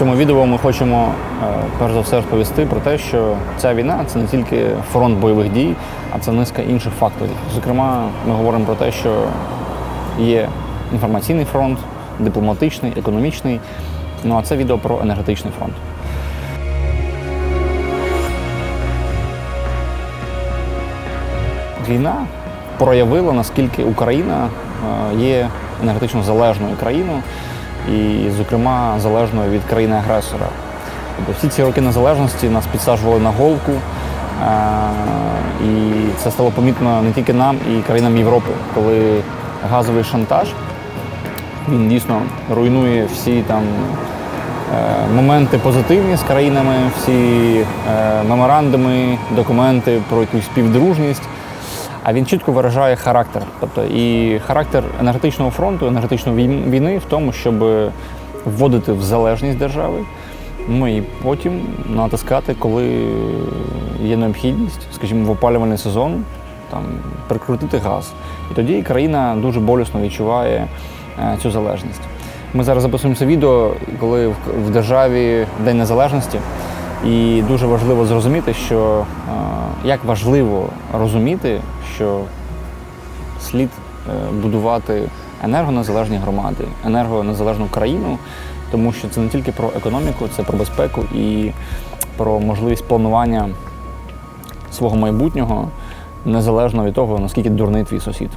цьому відео ми хочемо е, перш за все розповісти про те, що ця війна це не тільки фронт бойових дій, а це низка інших факторів. Зокрема, ми говоримо про те, що є інформаційний фронт, дипломатичний, економічний. Ну а це відео про енергетичний фронт. Війна проявила, наскільки Україна е, є енергетично залежною країною, і, зокрема, залежною від країни-агресора. Тобто всі ці роки незалежності нас підсаджували на голку, е, і це стало помітно не тільки нам, і країнам Європи, коли газовий шантаж він дійсно руйнує всі там е, моменти позитивні з країнами, всі е, меморандуми, документи про якусь співдружність. А він чітко виражає характер. Тобто і характер енергетичного фронту, енергетичної війни в тому, щоб вводити в залежність держави, ну і потім натискати, коли є необхідність, скажімо, в опалювальний сезон, там прикрутити газ. І тоді країна дуже болісно відчуває е, цю залежність. Ми зараз записуємо це відео, коли в державі День Незалежності. І дуже важливо зрозуміти, що е, як важливо розуміти, що слід е, будувати енергонезалежні громади, енергонезалежну країну, тому що це не тільки про економіку, це про безпеку і про можливість планування свого майбутнього незалежно від того, наскільки дурний твій сусід.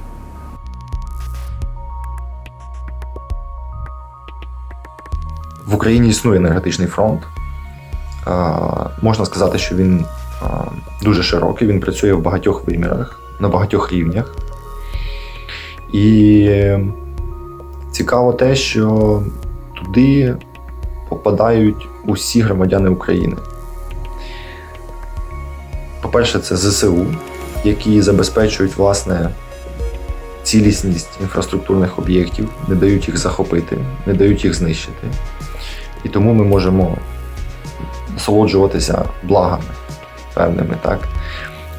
В Україні існує енергетичний фронт. А, Можна сказати, що він дуже широкий, він працює в багатьох вимірах, на багатьох рівнях. І цікаво те, що туди попадають усі громадяни України. По-перше, це ЗСУ, які забезпечують власне цілісність інфраструктурних об'єктів, не дають їх захопити, не дають їх знищити. І тому ми можемо насолоджуватися благами певними. Так?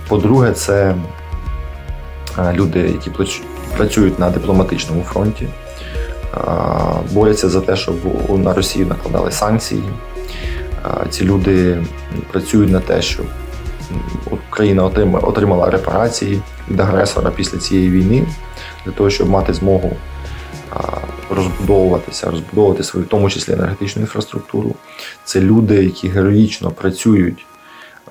По-друге, це е, люди, які працюють на дипломатичному фронті, е, борються за те, щоб на Росію накладали санкції. Е, Ці люди працюють на те, щоб Україна отрима- отримала репарації від агресора після цієї війни, для того, щоб мати змогу розбудовуватися, розбудовувати свою, в тому числі енергетичну інфраструктуру. Це люди, які героїчно працюють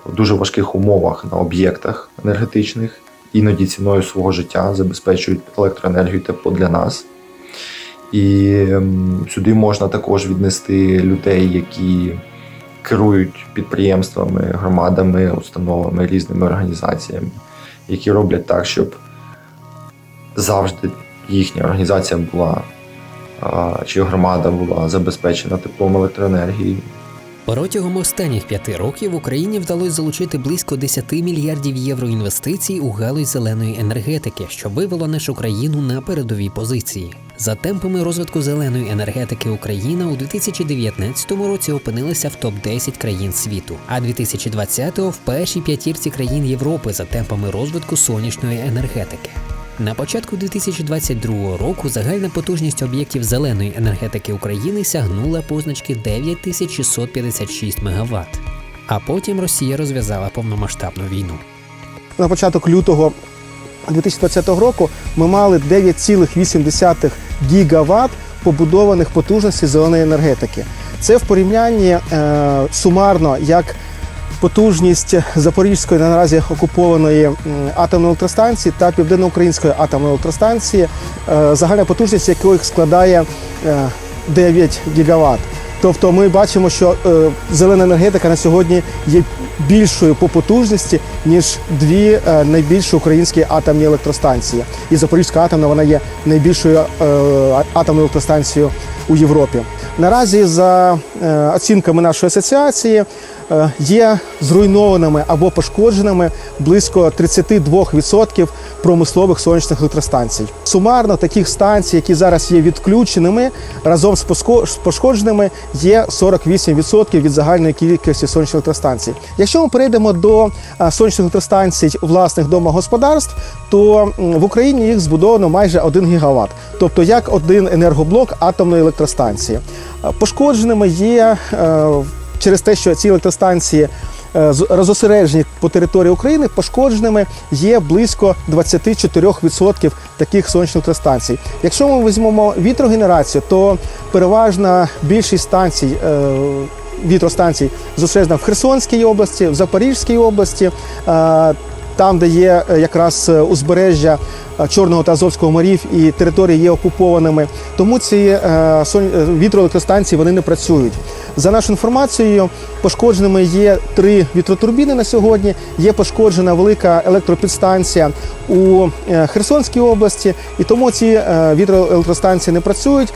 в дуже важких умовах на об'єктах енергетичних, іноді ціною свого життя забезпечують електроенергію тепло для нас. І ем, сюди можна також віднести людей, які керують підприємствами, громадами, установами, різними організаціями, які роблять так, щоб завжди їхня організація була чи громада була забезпечена теплом електроенергії. Протягом останніх п'яти років Україні вдалося залучити близько 10 мільярдів євро інвестицій у галузь зеленої енергетики, що вивело нашу країну на передові позиції. За темпами розвитку зеленої енергетики Україна у 2019 році опинилася в топ 10 країн світу, а 2020-го в першій п'ятірці країн Європи за темпами розвитку сонячної енергетики. На початку 2022 року загальна потужність об'єктів зеленої енергетики України сягнула позначки 9656 МВт. А потім Росія розв'язала повномасштабну війну. на початок лютого 2020 року ми мали 9,8 гігаватт побудованих потужностей зеленої енергетики. Це в порівнянні е, сумарно як потужність Запорізької наразі окупованої атомної електростанції та південноукраїнської атомної електростанції, е, загальна потужність яких складає е, 9 гігаватт. Тобто ми бачимо, що е, зелена енергетика на сьогодні є більшою по потужності, ніж дві е, найбільші українські атомні електростанції. І Запорізька атомна вона є найбільшою е, атомною електростанцією у Європі. Наразі, за е, оцінками нашої асоціації, е, є зруйнованими або пошкодженими близько 32% промислових сонячних електростанцій. Сумарно таких станцій, які зараз є відключеними, разом з пошкодженими є 48% від загальної кількості сонячних електростанцій. Якщо ми перейдемо до сонячних електростанцій власних домогосподарств, то в Україні їх збудовано майже 1 гігаватт, тобто як один енергоблок атомної електростанції. Е, Пошкодженими є е, через те, що ці електростанції е, розосереджені по території України, пошкодженими є близько 24% таких сонячних електростанцій. Якщо ми візьмемо вітрогенерацію, то переважна більшість станцій. е, Вітростанцій зосереджена в Херсонській області, в Запорізькій області, е, там, де є якраз узбережжя Чорного та Азовського морів і території є окупованими. Тому ці вітроелектростанції вони не працюють. За нашою інформацією, пошкодженими є три вітротурбіни на сьогодні. Є пошкоджена велика електропідстанція у е, Херсонській області, і тому ці е, вітроелектростанції не працюють.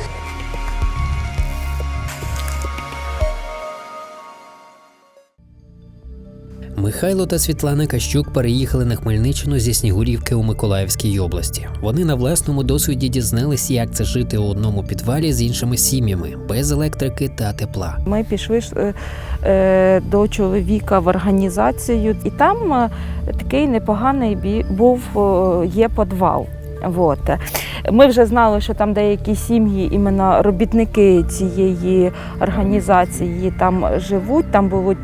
Михайло та Світлана Кащук переїхали на Хмельниччину зі Снігурівки у Миколаївській області. Вони на власному досвіді дізнались, як це жити у одному підвалі з іншими сім'ями, без електрики та тепла. Ми пішли е, е, до чоловіка в організацію, і там е, такий непоганий був є підвал. От. Ми вже знали, що там деякі сім'ї, іменно робітники цієї організації там живуть. Там було е,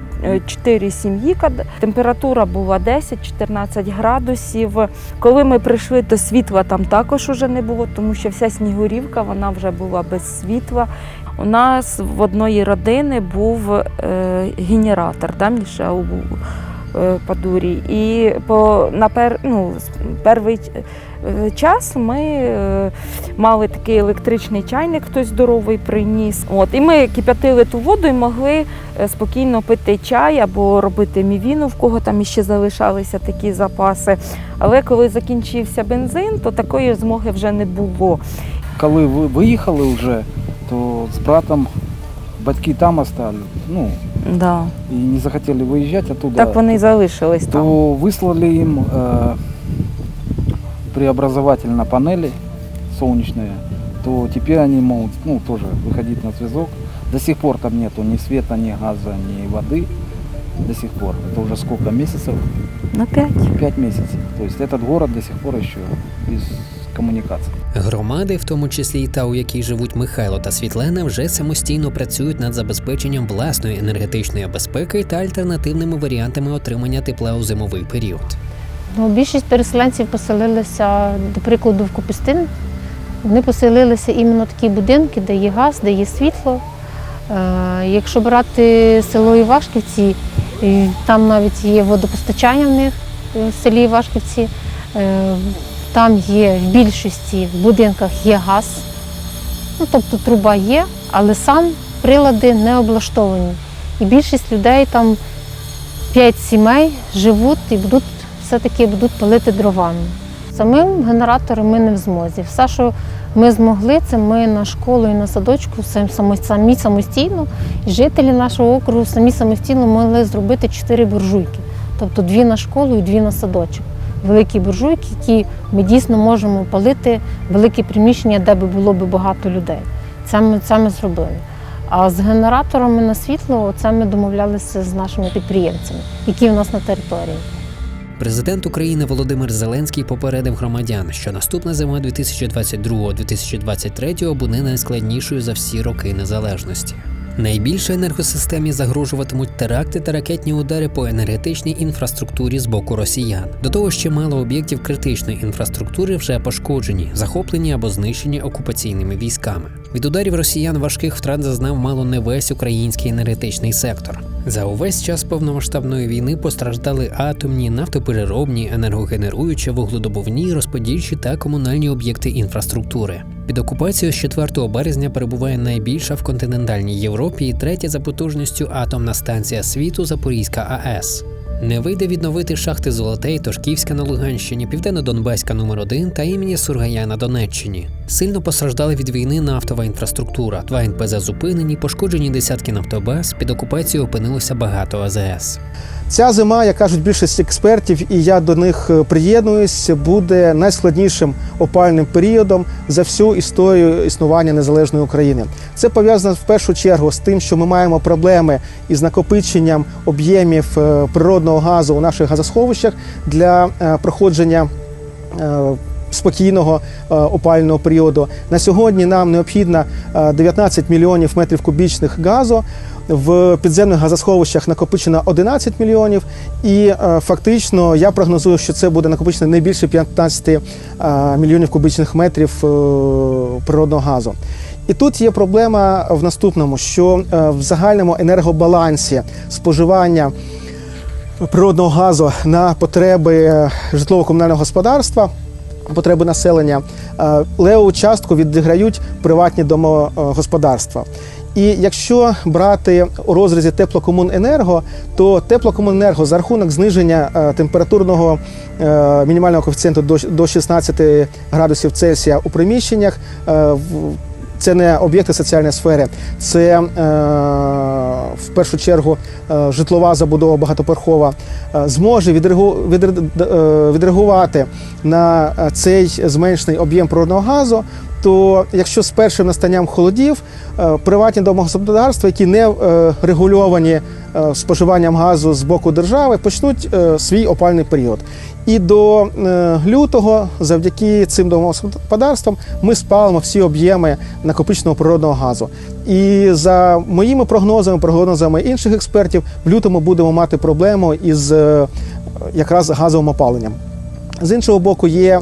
чотири сім'ї. Температура була 10-14 градусів. Коли ми прийшли, то світла там також уже не було, тому що вся снігурівка вона вже була без світла. У нас в одної родини був е, генератор, да, Міша, е, Падурі. І по, на пер, ну, перший е, час ми е, мали такий електричний чайник, хтось здоровий приніс. От, і ми кип'ятили ту воду і могли спокійно пити чай або робити мівіну, в кого там іще залишалися такі запаси. Але коли закінчився бензин, то такої змоги вже не було. Коли ви виїхали вже, то з братом батьки там остались, ну, Да. і не захотіли виїжджати оттуда. Так вони і залишились там. то выслали им э, преобразовательно панели солнечные, то теперь они могут ну, тоже выходить на связок. До сих пор там нету ни света, ни газа, ни воды. До сих пор. Это уже сколько месяцев? На п'ять. Пять месяцев. То есть этот город до сих пор еще без коммуникаций. Громади, в тому числі і та, у якій живуть Михайло та Світлана, вже самостійно працюють над забезпеченням власної енергетичної безпеки та альтернативними варіантами отримання тепла у зимовий період. Ну, більшість переселенців поселилися, до прикладу, в Копістин. Вони поселилися іменно такі будинки, де є газ, де є світло. Е, Якщо брати село Івашківці, і там навіть є водопостачання в них е, в селі Івашківці. Е, Там є в більшості в будинках є газ, ну, тобто труба є, але сам прилади не облаштовані. І більшість людей там п'ять сімей живуть і будуть все-таки будуть палити дровами. Самим генератором ми не в змозі. Все, що ми змогли, це ми на школу і на садочку сам- самі самостійно, і жителі нашого округу самі самостійно могли зробити чотири буржуйки. Тобто дві на школу і дві на садочок. Великі буржуйки, які ми дійсно можемо палити великі приміщення, де би було б багато людей. Це ми, це ми зробили. А з генераторами на світло це ми домовлялися з нашими підприємцями, які в нас на території. Президент України Володимир Зеленський попередив громадян, що наступна зима 2022-2023 буде найскладнішою за всі роки незалежності. Найбільше енергосистемі загрожуватимуть теракти та ракетні удари по енергетичній інфраструктурі з боку росіян. До того ж, чимало об'єктів критичної інфраструктури вже пошкоджені, захоплені або знищені окупаційними військами. Від ударів росіян важких втрат зазнав мало не весь український енергетичний сектор. За увесь час повномасштабної війни постраждали атомні, нафтопереробні, енергогенеруючі, вугледобувні, розподільчі та комунальні об'єкти інфраструктури. Під окупацією з 4 березня перебуває найбільша в континентальній Європі і третя за потужністю атомна станція світу Запорізька АЕС. Не вийде відновити шахти Золотей, Тошківська на Луганщині, Південно-Донбаська номер 1 та імені Сургая на Донеччині. Сильно постраждали від війни нафтова інфраструктура. Два НПЗ зупинені, пошкоджені десятки нафтобаз. Під окупацією опинилося багато АЗС. Ця зима, як кажуть більшість експертів, і я до них е, приєднуюсь, буде найскладнішим опальним періодом за всю історію існування незалежної України. Це пов'язано в першу чергу з тим, що ми маємо проблеми із накопиченням об'ємів е, природного газу у наших газосховищах для е, проходження спокійного е, опального періоду. На сьогодні нам необхідно е, 19 мільйонів метрів кубічних газу. В підземних газосховищах накопичено 11 мільйонів, і е, фактично я прогнозую, що це буде накопичено не більше 15 е, мільйонів кубічних метрів е, природного газу. І тут є проблема в наступному: що е, в загальному енергобалансі споживання природного газу на потреби е, житлово-комунального господарства. Потреби населення е, левову частку відіграють приватні домогосподарства. І якщо брати у розрізі теплокомуненерго, то теплокомуненерго за рахунок зниження е, температурного е, мінімального коефіцієнту до, до 16 градусів Цельсія у приміщеннях. Це не об'єкти соціальної сфери, це е, в першу чергу е, житлова забудова багатоперхова, е, зможе відреагу, відре- е, відреагувати на е, цей зменшений об'єм природного газу. То якщо з першим настанням холодів е, приватні домогосподарства, які не е, регульовані споживанням газу з боку держави, почнуть е, свій опальний період. І до е, лютого, завдяки цим домогосподарствам, ми спалимо всі об'єми накопиченого природного газу. І за моїми прогнозами, прогнозами інших експертів, в лютому будемо мати проблему із е, якраз газовим опаленням. З іншого боку, є е,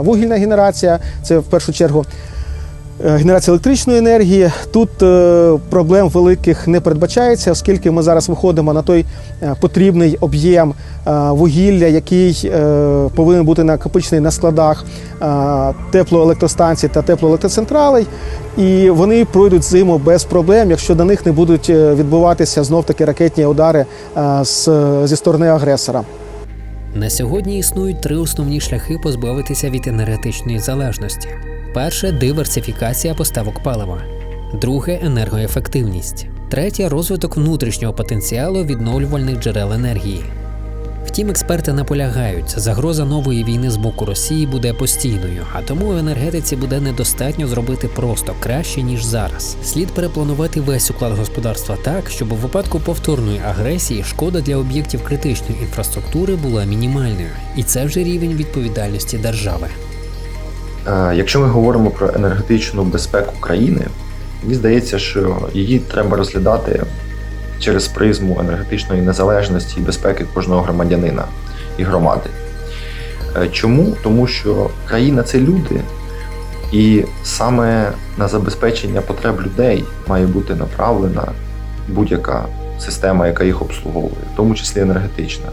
вугільна генерація, це в першу чергу е, генерація електричної енергії. Тут е, проблем великих не передбачається, оскільки ми зараз виходимо на той е, потрібний об'єм вугілля, який повинен бути накопичений на складах теплоелектростанцій та теплоелектроцентралей. І вони пройдуть зиму без проблем, якщо до них не будуть відбуватися знов таки ракетні удари зі сторони агресора. На сьогодні існують три основні шляхи позбавитися від енергетичної залежності: перше диверсифікація поставок палива, друге енергоефективність, третє розвиток внутрішнього потенціалу відновлювальних джерел енергії. Втім, експерти наполягають, загроза нової війни з боку Росії буде постійною, а тому в енергетиці буде недостатньо зробити просто краще ніж зараз. Слід перепланувати весь уклад господарства так, щоб у випадку повторної агресії шкода для об'єктів критичної інфраструктури була мінімальною, і це вже рівень відповідальності держави. Е, Якщо ми говоримо про енергетичну безпеку країни, мені здається, що її треба розглядати через призму енергетичної незалежності і безпеки кожного громадянина і громади. Е, Чому? Тому що країна це люди, і саме на забезпечення потреб людей має бути направлена будь-яка система, яка їх обслуговує, в тому числі енергетична.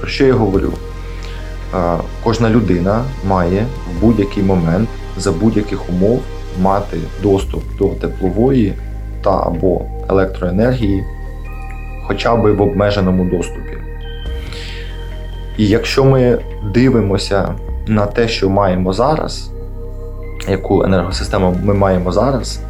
Про що я говорю? Кожна людина має в будь-який момент за будь-яких умов мати доступ до теплової та або електроенергії хоча б в обмеженому доступі. І якщо ми дивимося на те, що маємо зараз, яку енергосистему ми маємо зараз,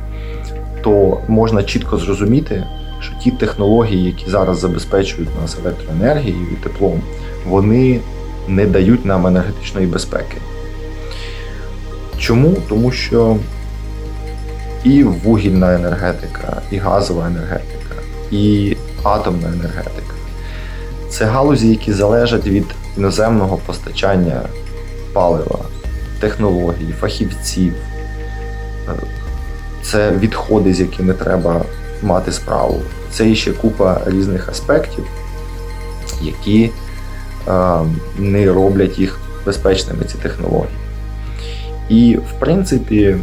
то можна чітко зрозуміти, що ті технології, які зараз забезпечують нас електроенергією і теплом, вони не дають нам енергетичної безпеки. Чому? Тому що і вугільна енергетика, і газова енергетика, і атомна енергетика це галузі, які залежать від іноземного постачання палива, технологій, фахівців. Це відходи, з якими треба мати справу. Це іще купа різних аспектів, які не роблять їх безпечними, ці технології. І, в принципі,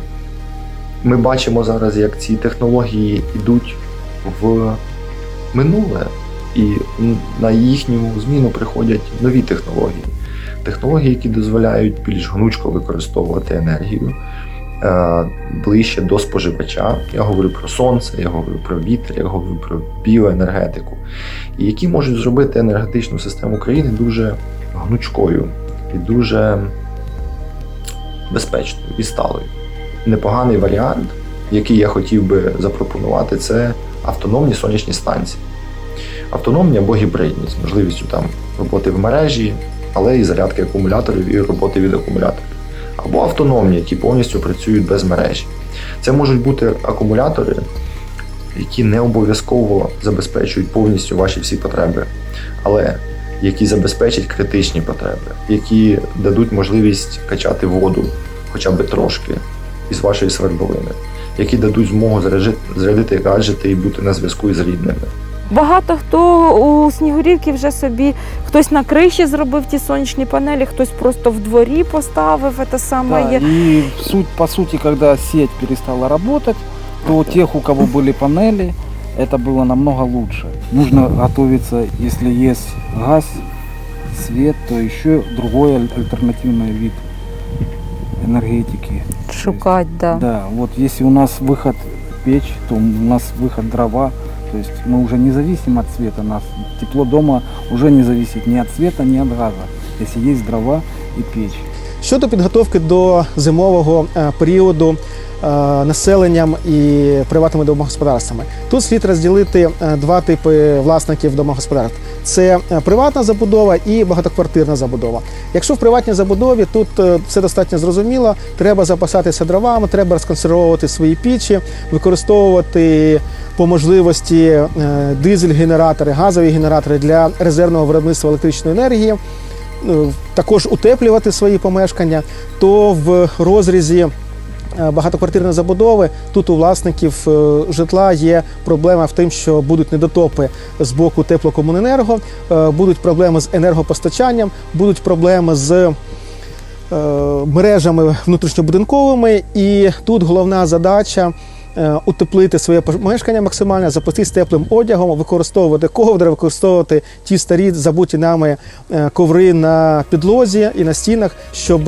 ми бачимо зараз, як ці технології йдуть в минуле, і на їхню зміну приходять нові технології. Технології, які дозволяють більш гнучко використовувати енергію ближче до споживача. Я говорю про сонце, я говорю про вітер, я говорю про біоенергетику, і які можуть зробити енергетичну систему країни дуже гнучкою і дуже безпечною і сталою. Непоганий варіант, який я хотів би запропонувати, це автономні сонячні станції. Автономні або гібридні з можливістю там роботи в мережі, але і зарядки акумуляторів і роботи від акумуляторів. Або автономні, які повністю працюють без мережі. Це можуть бути акумулятори, які не обов'язково забезпечують повністю ваші всі потреби. Але які забезпечать критичні потреби, які дадуть можливість качати воду хоча б трошки із вашої свердловини, які дадуть змогу зарядити гаджети і бути на зв'язку із рідними. Багато хто у Снігурівці вже собі хтось на криші зробив ті сонячні панелі, хтось просто в дворі поставив це саме. Да, є. и суть, по сути, когда сеть перестала работать, то у тех, у кого были панели, это было намного лучше. Нужно готовиться, если есть газ, свет, то еще другой аль- альтернативный вид энергетики. Шукати, да. Да, вот если у нас выход печь, то у нас выход дрова. то есть мы уже не зависим от света. Нас тепло дома уже не зависит ни от света, ни от газа. Если есть дрова и печь. Щодо підготовки до зимового е, періоду населенням і приватними домогосподарствами, тут слід розділити е, два типи власників домогосподарств: це е, приватна забудова і багатоквартирна забудова. Якщо в приватній забудові тут е, все достатньо зрозуміло, треба запасатися дровами, треба розконсервовувати свої пічі, використовувати по можливості е, дизель-генератори, газові генератори для резервного виробництва електричної енергії е, також утеплювати свої помешкання, то в розрізі е, багатоквартирної забудови тут у власників е, житла є проблема в тим, що будуть недотопи з боку теплокомуненерго, е, будуть проблеми з енергопостачанням, будуть проблеми з мережами внутрішньобудинковими, і тут головна задача. Утеплити своє помешкання максимально, запастись теплим одягом, використовувати ковдри, використовувати ті старі забуті нами коври на підлозі і на стінах, щоб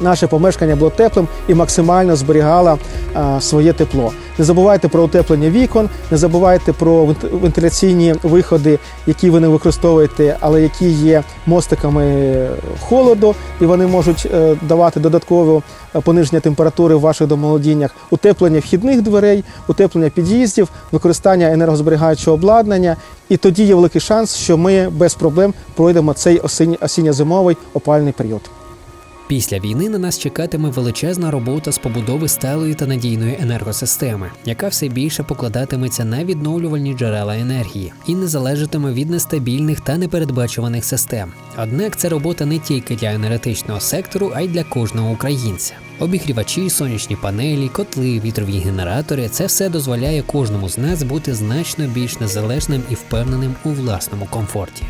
наше помешкання було теплим і максимально зберігало е, своє тепло. Не забувайте про утеплення вікон, не забувайте про вент- вентиляційні виходи, які ви не використовуєте, але які є мостиками холоду, і вони можуть е, давати додаткове е, пониження температури в ваших домолодіннях, утеплення вхідних дверей, утеплення під'їздів, використання енергозберігаючого обладнання. І тоді є великий шанс, що ми без проблем пройдемо цей осінньо- осінньо-зимовий опальний період. Після війни на нас чекатиме величезна робота з побудови сталої та надійної енергосистеми, яка все більше покладатиметься на відновлювальні джерела енергії і не залежатиме від нестабільних та непередбачуваних систем. Однак це робота не тільки для енергетичного сектору, а й для кожного українця. Обігрівачі, сонячні панелі, котли, вітрові генератори це все дозволяє кожному з нас бути значно більш незалежним і впевненим у власному комфорті.